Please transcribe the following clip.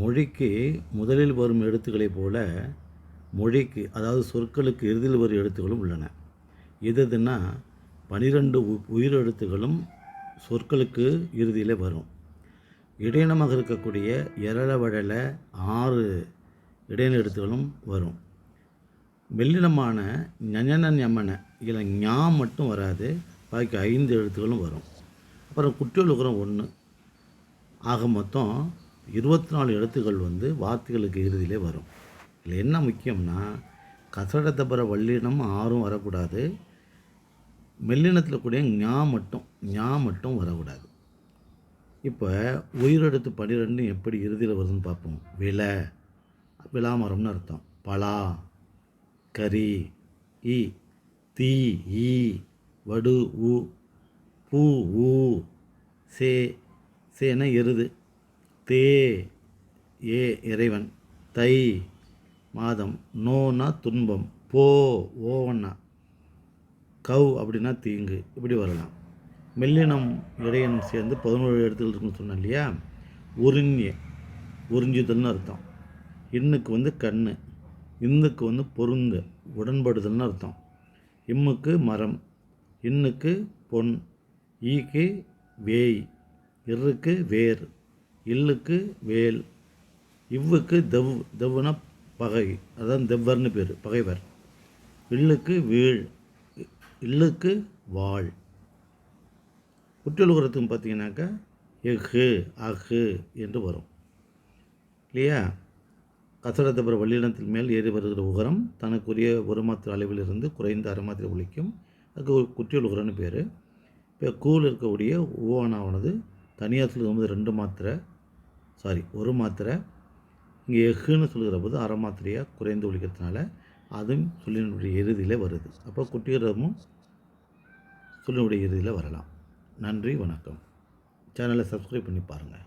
மொழிக்கு முதலில் வரும் எழுத்துக்களைப் போல மொழிக்கு அதாவது சொற்களுக்கு இறுதியில் வரும் எழுத்துக்களும் உள்ளன. எது எதுன்னா பனிரெண்டு உ உயிரெழுத்துகளும் சொற்களுக்கு இறுதியில் வரும். இடையினமாக இருக்கக்கூடிய இரள வழல ஆறு இடையின எழுத்துகளும் வரும். மெல்லினமான ஞஞன யமன இதில் ஞா மட்டும் வராது பாக்கி ஐந்து எழுத்துக்களும் வரும். அப்புறம் குட்டியலுக்குறம் ஒன்று ஆக மொத்தம் இருபத்தி நாலு எழுத்துக்கள் வந்து வார்த்தைகளுக்கு இறுதியிலே வரும். இதில் என்ன முக்கியம்னா கசடத்தப்பற வல்லினம் ஆறும் வரக்கூடாது. மெல்லினத்தில் கூடிய ஞா மட்டும் ஞா மட்டும் வரக்கூடாது. இப்போ உயிரெடுத்து பன்னிரெண்டு எப்படி இறுதியில் வருதுன்னு பார்ப்போம். விலை விளாமரம்னு அர்த்தம். பலா கரி ஈ தீ ஈ வடு உ பூ ஊ சே சேன எருது. தே ஏ இறைவன். தை மாதம் நோனா துன்பம். போ ஓவண்ணா. கவ் அப்படின்னா தீங்கு. இப்படி வரலாம். மெல்லினம் இடையனம் சேர்ந்து பதினோரு இடத்துல இருக்குன்னு சொன்னேன் இல்லையா? உறிஞ்சி உறிஞ்சுதல்னு அர்த்தம். இன்னுக்கு வந்து கண் இன்னுக்கு வந்து பொருந்த உடன்படுதல்னு அர்த்தம். இம்முக்கு மரம். இன்னுக்கு பொன். ஈக்கு வேய். இருக்கு வேர். இல்லுக்கு வேல் இவ்வுக்கு தெவ் தெவ்வுனா பகை. அதான் தெவ்வர்னு பேர் பகைவர். இல்லுக்கு வீழ் இல்லுக்கு வாழ் குற்றலுகரத்துக்கு பார்த்தீங்கன்னாக்கா எஃகு அஹு என்று வரும். இல்லையா? கசடத்தபுர வல்லினத்தின் மேல் ஏறி வருகிற உகரம் தனக்குரிய ஒரு மாத்திர அளவிலிருந்து குறைந்த அரை மாத்திரை ஒழிக்கும். அதுக்கு ஒரு குற்றியல் உகரம்னு பேர். இப்போ கூழ் இருக்கக்கூடிய ஓவனானது தனியார் சொல்லும்போது ரெண்டு மாத்திரை சாரி ஒரு மாத்திரை. இங்கே எஃகுன்னு சொல்லுகிற போது அரை மாத்திரையாக குறைந்து ஒழிக்கிறதுனால அதுவும் சொல்லினுடைய இறுதியில் வருது. அப்போ குட்டிகிறமும் சொல்லினுடைய இறுதியில் வரலாம். நன்றி வணக்கம். சேனலை சப்ஸ்கிரைப் பண்ணி பாருங்கள்